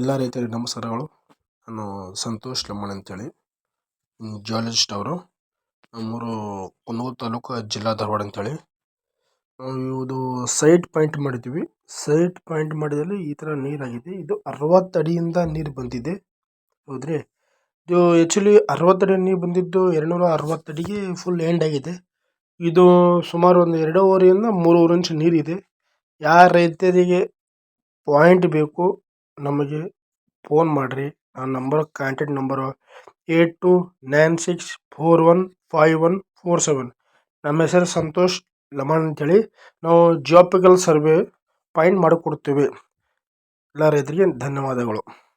ಎಲ್ಲ ರೈತರಿಗೆ ನಮಸ್ಕಾರಗಳು. ನಾನು ಸಂತೋಷ್ ಲಮ್ಮಣ್ ಅಂತೇಳಿ. ಜಿಯಾಲಜಿಸ್ಟ್ ಅವರು. ನಮ್ಮೂರು ಕುಂದಗೋಳ ತಾಲೂಕು ಜಿಲ್ಲಾ ಧಾರವಾಡ ಅಂತೇಳಿ. ಇದು ಸೈಟ್ ಪಾಯಿಂಟ್ ಮಾಡಿದ್ದೀವಿ. ಸೈಟ್ ಪಾಯಿಂಟ್ ಮಾಡಿದಲ್ಲಿ ಈ ಥರ ನೀರಾಗಿದೆ. ಇದು ಅರವತ್ತು ಅಡಿಯಿಂದ ನೀರು ಬಂದಿದೆ. ಹೌದ್ರಿ? ಇದು ಆ್ಯಕ್ಚುಲಿ ಅರವತ್ತು ಅಡಿ ನೀರು ಬಂದಿದ್ದು ಎರಡುನೂರ ಅರವತ್ತು ಅಡಿಗೆ ಫುಲ್ ಎಂಡ್ ಆಗಿದೆ. ಇದು ಸುಮಾರು ಒಂದು ಎರಡೂವರೆಯಿಂದ ಮೂರುವರೆ ಇಂಚ್ ನೀರಿದೆ. ಯಾರ ರೈತರಿಗೆ ಪಾಯಿಂಟ್ ಬೇಕು, ನಮಗೆ ಫೋನ್ ಮಾಡಿರಿ. ಆ number contact number eight two nine six four one five one four seven. ನಮ್ಮ ಹೆಸರು ಸಂತೋಷ್ ಲಮಾಣ್ ಅಂತೇಳಿ. ನಾವು ಜಿಯೋಪಿಕಲ್ ಸರ್ವೆ ಪಾಯಿಂಟ್ ಮಾಡಿಕೊಡ್ತೀವಿ. ಎಲ್ಲ ರೈತರಿಗೆ ಧನ್ಯವಾದಗಳು.